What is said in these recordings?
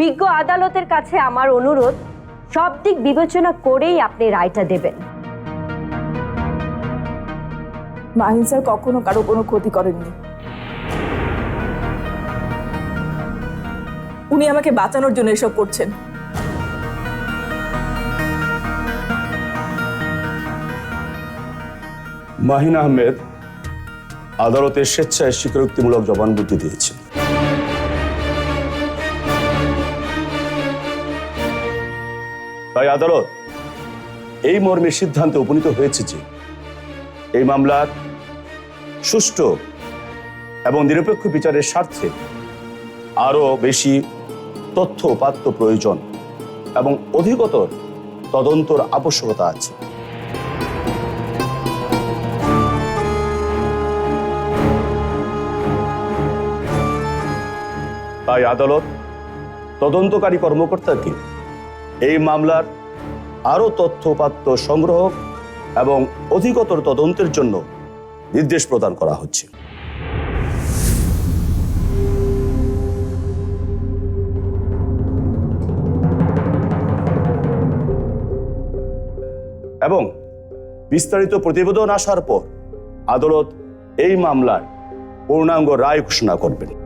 বিজ্ঞ আদালতের কাছে আমার অনুরোধ সব দিক বিবেচনা করেই আপনি রায়টা দেবেন। মাহিন স্যার কখনো কারও কোনো ক্ষতি করেননি। উনি আমাকে বাঁচানোর জন্য এসব করছেন। মাহিন আহমেদ আদালতের স্বেচ্ছায় স্বীকারোক্তিমূলক জবানবন্দি দিয়েছেন। তাই আদালত এই মর্মে সিদ্ধান্তে উপনীত হয়েছে যে এই মামলার সুষ্ঠু এবং নিরপেক্ষ বিচারের স্বার্থে আরও বেশি তথ্য উপাত্ত প্রয়োজন এবং অধিকতর তদন্তর আবশ্যকতা আছে। তাই আদালত তদন্তকারী কর্মকর্তাকে এই মামলার আরও তথ্যপাত্য সংগ্রহ এবং অধিকতর তদন্তের জন্য নির্দেশ প্রদান করা হচ্ছে। এবং বিস্তারিত প্রতিবেদন আসার পর আদালত এই মামলার পূর্ণাঙ্গ রায় ঘোষণা করবেন।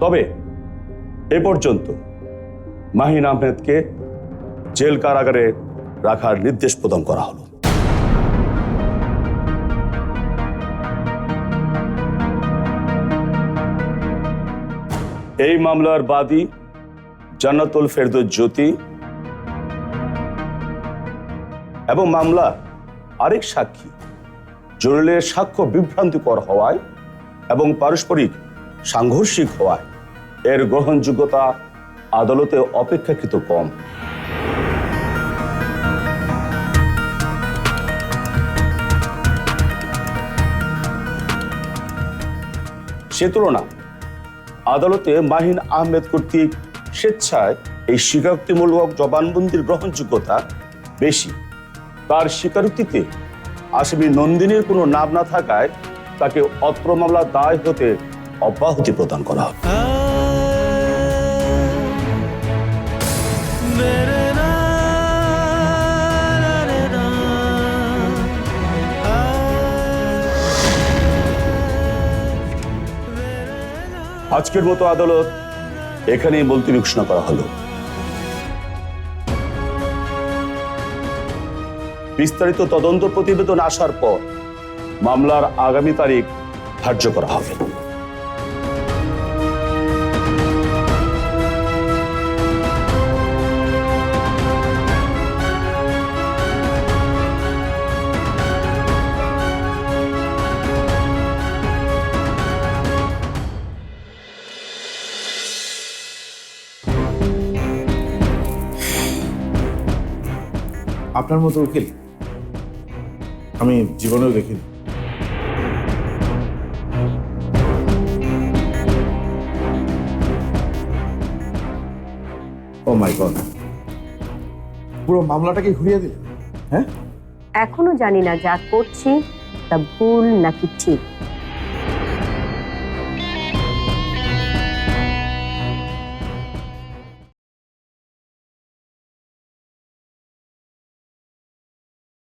তবে এ পর্যন্ত মাহিন আহমেদকে জেল কারাগারে রাখার নির্দেশ প্রদান করা হলো। এই মামলার বাদী জান্নাতুল ফেরদৌস জ্যোতি এবং মামলা আরেক সাক্ষী জলিলের সাক্ষ্য বিভ্রান্তিকর হওয়ায় এবং পারস্পরিক সাংঘর্ষিক হওয়ায় এর গ্রহণযোগ্যতা আদালতে অপেক্ষাকৃত কম। সে তুলনা, আদালতে মাহিন আহমেদ কর্তৃক স্বেচ্ছায় এই স্বীকারোক্তিমূলক জবানবন্দির গ্রহণযোগ্যতা বেশি। তার স্বীকারোক্তিতে আসামি নন্দিনীর কোনো নাম না থাকায় তাকে অত্র মামলা দায় হতে অব্যাহতি প্রদান করা হবে। আজকের মতো আদালত এখানেই মুলতবি ঘোষণা করা হলো। বিস্তারিত তদন্ত প্রতিবেদন আসার পর মামলার আগামী তারিখ ধার্য করা হবে। আপনার মতো উকিল আমি জীবনেও দেখিনি। ও মাই গড পুরো মামলাটাকে ঘুরিয়ে দিলে হ্যাঁ? এখনও জানি না যা করছি, তা ভুল নাকি ঠিক।